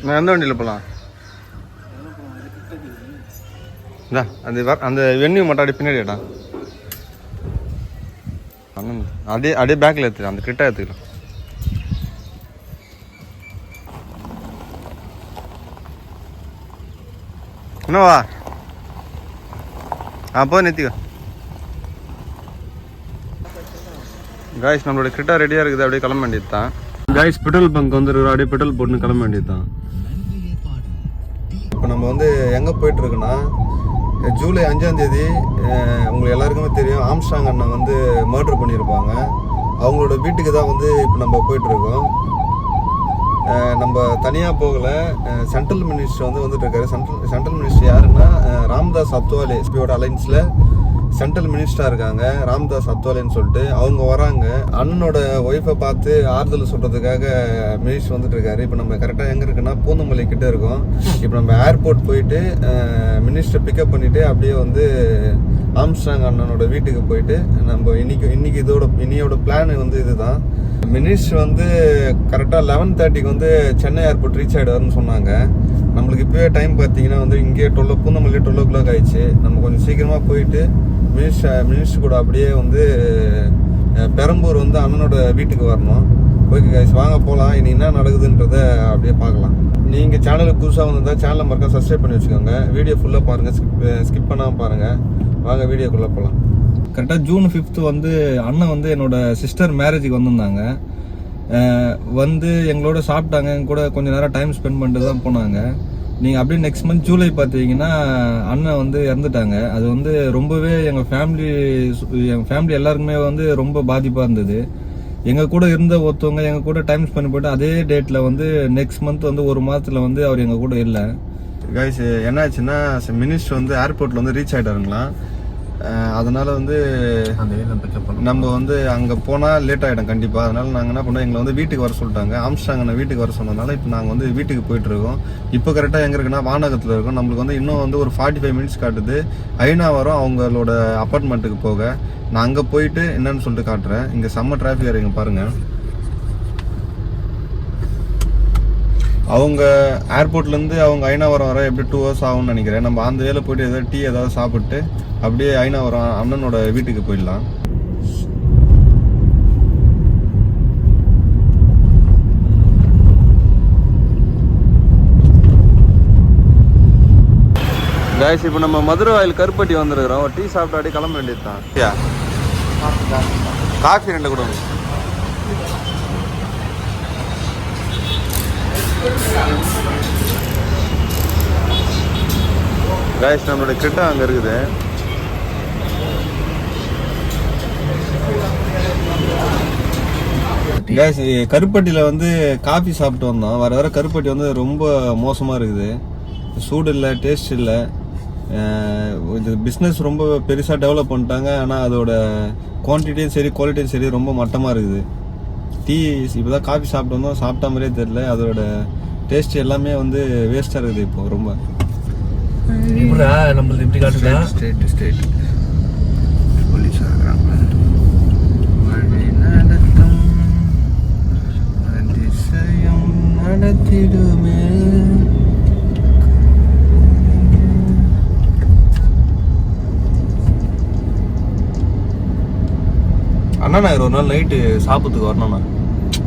நான் எந்த வண்டியில் போகலாம் இந்தா அந்த வ- அந்த வென்யூ மட்டும் அப்படியே பின்னாடி ஏடா அப்படியே அப்படியே பேக்கில் எடுத்துக்கலாம் அந்த கிட்ட எடுத்துக்கலாம் என்னவா ஆ போ நிறுத்திக்கோ. காய்ஸ் நம்மளோட கிட்ட ரெடியாக இருக்குது. அப்படியே கிளம்ப வேண்டியது தான் காய்ஸ் பெட்ரோல் பங்க் வந்துருக்குறோம் அப்படியே பெட்ரோல் போட்டுன்னு கிளம்ப வேண்டியது தான் நம்ம வந்து எங்கே போயிட்டுருக்குன்னா ஜூலை அஞ்சாந்தேதி உங்களுக்கு எல்லாருக்குமே தெரியும் ஆம்ஸ்டாங் அண்ணன் வந்து மர்டர் பண்ணியிருப்பாங்க. அவங்களோட வீட்டுக்கு தான் வந்து இப்போ நம்ம போயிட்டுருக்கோம். நம்ம தனியாக போகலை. சென்ட்ரல் மினிஸ்டர் வந்து வந்துட்டு இருக்காரு சென்ட்ரல் சென்ட்ரல் மினிஸ்டர் யாருன்னா ராம்தாஸ் அத்வாலே எஸ்பியோட அலைன்ஸில் சென்ட்ரல் மினிஸ்டராக இருக்காங்க ராம்தாஸ் அத்வாலேன்னு சொல்லிட்டு அவங்க வராங்க. அண்ணனோட ஒய்ஃபை பார்த்து ஆறுதல் சொல்கிறதுக்காக மினிஸ்டர் வந்துட்டு இருக்காரு. இப்போ நம்ம கரெக்டாக எங்கே இருக்குன்னா பூந்தமல்லி கிட்ட இருக்கோம். இப்போ நம்ம ஏர்போர்ட் போயிட்டு மினிஸ்டர் பிக்கப் பண்ணிவிட்டு அப்படியே வந்து ஆம்ஸ்டாங் அண்ணனோட வீட்டுக்கு போயிட்டு நம்ம இன்னைக்கு இன்னைக்கு இதோட இன்னையோட பிளான் வந்து இதுதான். மினிஸ்டர் வந்து கரெக்டாக லெவன் தேர்ட்டிக்கு வந்து சென்னை ஏர்போர்ட் ரீச் ஆகிடுவாருன்னு சொன்னாங்க. நம்மளுக்கு இப்போவே டைம் பார்த்தீங்கன்னா வந்து இங்கே twelve Poonamallee twelve o'clock ஆயிடுச்சு. நம்ம கொஞ்சம் சீக்கிரமாக போயிட்டு மினிஸ்டர் மினிஸ்டர் கூட அப்படியே வந்து பெரம்பூர் வந்து அண்ணனோட வீட்டுக்கு வரணும். ஓகே கைஸ் வாங்க போகலாம் இனி என்ன நடக்குதுன்றத அப்படியே பார்க்கலாம். நீங்கள் சேனலுக்கு புதுசாக வந்திருந்தால் சேனலை மறக்காம சப்ஸ்கிரைப் பண்ணி வச்சுக்கோங்க. வீடியோ ஃபுல்லாக பாருங்கள் ஸ்கிப் ஸ்கிப் பண்ணாமல் பாருங்கள் வாங்க வீடியோக்குள்ளே போகலாம் கரெக்டாக ஜூன் ஃபிஃப்த்து வந்து அண்ணன் வந்து என்னோட சிஸ்டர் மேரேஜுக்கு வந்திருந்தாங்க. வந்து எங்களோட சாப்பிட்டாங்க. எங்க கூட கொஞ்ச நேரம் டைம் ஸ்பெண்ட் பண்ணிட்டு தான் போனாங்க. நீங்கள் அப்படியே நெக்ஸ்ட் மந்த் ஜூலை பார்த்தீங்கன்னா அண்ணன் வந்து இறந்துட்டாங்க. அது வந்து ரொம்பவே எங்கள் ஃபேமிலி எங்கள் ஃபேமிலி எல்லாருக்குமே வந்து ரொம்ப பாதிப்பாக இருந்தது. எங்கள் கூட இருந்த ஒருத்தவங்க எங்கள் கூட டைம் ஸ்பெண்ட் பண்ணிட்டு அதே டேட்டில் வந்து நெக்ஸ்ட் மந்த் வந்து ஒரு மாதத்தில் வந்து அவர் எங்கள் கூட இல்லை. கைஸ் என்னாச்சுன்னா மினிஸ்டர் வந்து ஏர்போர்ட்டில் வந்து ரீச் ஆகிட்டாருங்களாம் அதனால வந்து நம்ம வந்து அங்கே போனால் லேட் ஆகிடும் கண்டிப்பாக அதனால நாங்கள் என்ன பண்ணோம் எங்களை வந்து வீட்டுக்கு வர சொல்லிட்டாங்க. ஆம்ஸ்டாங் வீட்டுக்கு வர சொன்னதுனால இப்போ நாங்கள் வந்து வீட்டுக்கு போயிட்டு இருக்கோம். இப்போ கரெக்டாக எங்கே இருக்குன்னா வானகத்தில் இருக்கோம். நம்மளுக்கு வந்து இன்னும் வந்து ஒரு ஃபார்ட்டி ஃபைவ் மினிட்ஸ் காட்டுது. ஐநா வரும் அவங்களோட அப்பார்ட்மெண்ட்டுக்கு போக. நான் அங்கே போயிட்டு என்னன்னு சொல்லிட்டு காட்டுறேன். இங்கே செம்ம டிராஃபிக் இங்கே பாருங்கள் அவங்க ஏர்போர்ட்லேருந்து அவங்க ஐநாவரம் வர எப்படி டூ ஹவர்ஸ் ஆகும்னு நினைக்கிறேன். நம்ம அந்த வேலை போயிட்டு ஏதாவது டீ ஏதாவது சாப்பிட்டு அப்படியே ஐநாவரம் அண்ணனோட வீட்டுக்கு போயிடலாம். காய்ஸ் இப்போ நம்ம மதுரை வாயில் கருப்பட்டி வந்திருக்கிறோம். ஒரு டீ சாப்பிட்டு அப்படியே கிளம்ப வேண்டியது தான் காஃபி ரெண்டு கொடுங்க. காய்ஸ் நம்மளோட கிட்ட அங்கே இருக்குது. காய்ஸ் கருப்பட்டியில் வந்து காஃபி சாப்பிட்டு வந்தோம். வர வர கருப்பட்டி வந்து ரொம்ப மோசமாக இருக்குது. சூடு இல்லை டேஸ்ட் இல்லை. இது பிஸ்னஸ் ரொம்ப பெருசாக டெவலப் பண்ணிட்டாங்க. ஆனால் அதோட குவான்டிட்டியும் சரி குவாலிட்டியும் சரி ரொம்ப மட்டமாக இருக்குது. டீ இப்போ தான் காஃபி சாப்பிட்டு வந்தோம். சாப்பிட்ட மாதிரியே தெரில அதோட டேஸ்ட் எல்லாமே வந்து வேஸ்ட்டாக இருக்குது இப்போ ரொம்ப. நம்மளது இப்படி காட்டுதா? ஸ்டேட் ஸ்டேட் நடத்திடுமே அண்ணா நகர் ஒரு நாள் நைட்டு சாப்பிட்றதுக்கு வரணும்ண்ணா.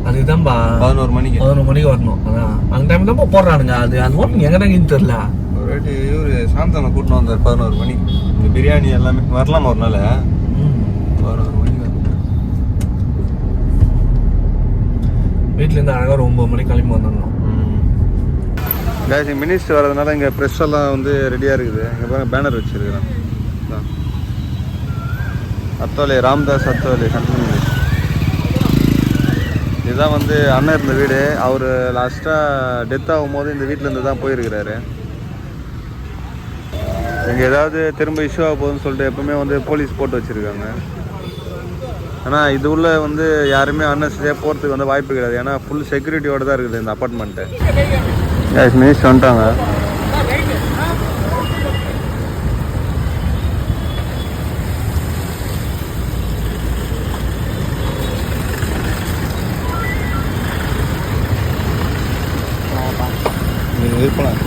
அதுதான்பா பதினோரு மணிக்கு. பதினொரு மணிக்கு வரணும். அதான் அந்த டைம் தான் போடுறானுங்க. அது அந்த ஓட்டு எங்க தான் தெரியல. ஒரு வாட்டி இவரு சாந்தானை கூட்டின்னு வந்தார் பதினோரு மணிக்கு. இந்த பிரியாணி எல்லாமே. வரலாமா ஒரு நாள். பதினோரு மணிக்கு வந்தார். வீட்டிலேருந்து அழகாக ஒரு ஒன்பது மணிக்கு கிளம்பி வந்துடணும் கேஸ் மினிஸ்டர் வரதுனால இங்கே ப்ரெஸ் எல்லாம் வந்து ரெடியாக இருக்குது. இங்கே பாருங்க பேனர் வச்சுருக்கிறேன். அத்தோலே ராம்தாஸ் அத்தோலே கண்டினியூ இதுதான் வந்து அண்ணன் இருந்த வீடு. அவர் லாஸ்ட்டாக டெத் ஆகும்போது இந்த வீட்டிலேருந்து தான் போயிருக்கிறாரு. இங்கே ஏதாவது திரும்ப இஷ்யூ ஆக போகுதுன்னு சொல்லிட்டு எப்பவுமே வந்து போலீஸ் போட்டு வச்சுருக்காங்க. ஆனால் இது உள்ள வந்து யாருமே அன்னெசரியாக போகிறதுக்கு வந்து வாய்ப்பு கிடையாது. ஏன்னா ஃபுல் செக்யூரிட்டியோட தான் இருக்குது இந்த அப்பார்ட்மெண்ட்டு எஸ் வந்துட்டாங்க. இருக்கலாம்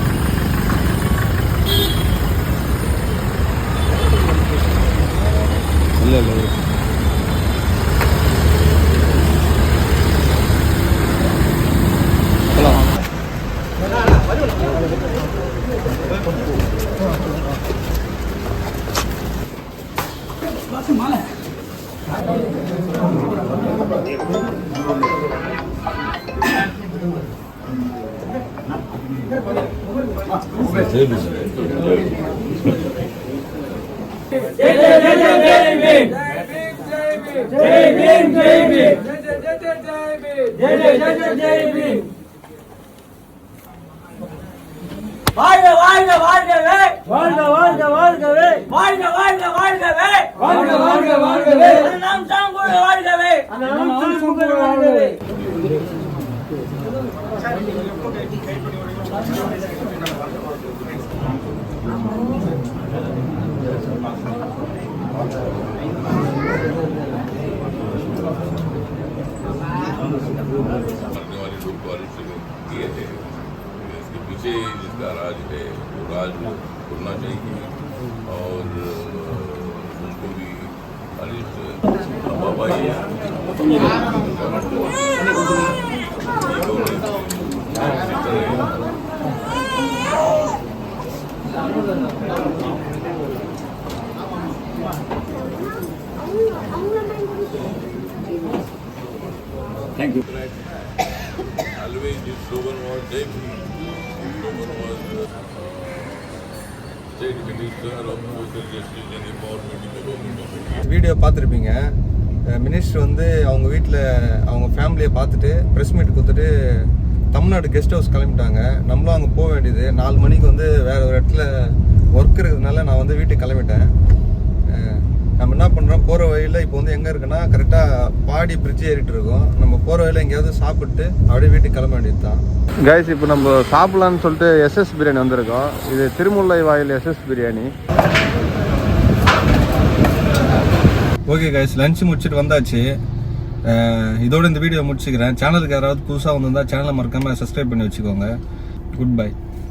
வாழ்க வாழ்க வாழ்கவே வாழ்க வாழ்க வாழ்கவே வாழ்க வாழ்க வாழ்கவே வாழ்க வாழ்க வாழ்கவே நாம் தாம் கூட வாழ்கவே நாம் சுந்தர வாழ்கவே मरने वाले लोग को किए थे, इसके पीछे जिसका राज है, वो राज खुलना चाहिए और उनको भी बाबा ये Thank you. Always this was Jai Slogan was State Minister of Social Justice and Empowerment in the Government video பார்த்துருப்பீங்க மினிஸ்டர் வந்து அவங்க வீட்டில் அவங்க ஃபேமிலியை பார்த்துட்டு ப்ரெஸ் மீட் கொடுத்துட்டு தமிழ்நாடு கெஸ்ட் ஹவுஸ் கிளம்பிட்டாங்க. நம்மளும் அங்கே போக வேண்டியது. நாலு மணிக்கு வந்து வேறு ஒரு இடத்துல ஒர்க் இருக்கிறதுனால நான் வந்து வீட்டுக்கு கிளம்பிட்டேன். நம்ம என்ன பண்ணுறோம் போகிற வழியில் இப்போ வந்து எங்கே இருக்குன்னா கரெக்டாக பாடி பிரிட்ஜ் ஏறிட்டு இருக்கோம். நம்ம போகிற வழியில் எங்கேயாவது சாப்பிட்டு அப்படியே வீட்டுக்கு கிளம்ப வேண்டியது தான் கைஸ் இப்போ நம்ம சாப்பிட்லான்னு சொல்லிட்டு எஸ்எஸ் பிரியாணி வந்திருக்கோம். இது Thirumullaivoyal SS biryani okay guys lunch முடிச்சுட்டு வந்தாச்சு. இதோட இந்த வீடியோ முடிச்சுக்கிறேன். சேனலுக்கு யாராவது புதுசாக வந்திருந்தா சேனலை மறக்காமல் சப்ஸ்கிரைப் பண்ணி வச்சுக்கோங்க. Good bye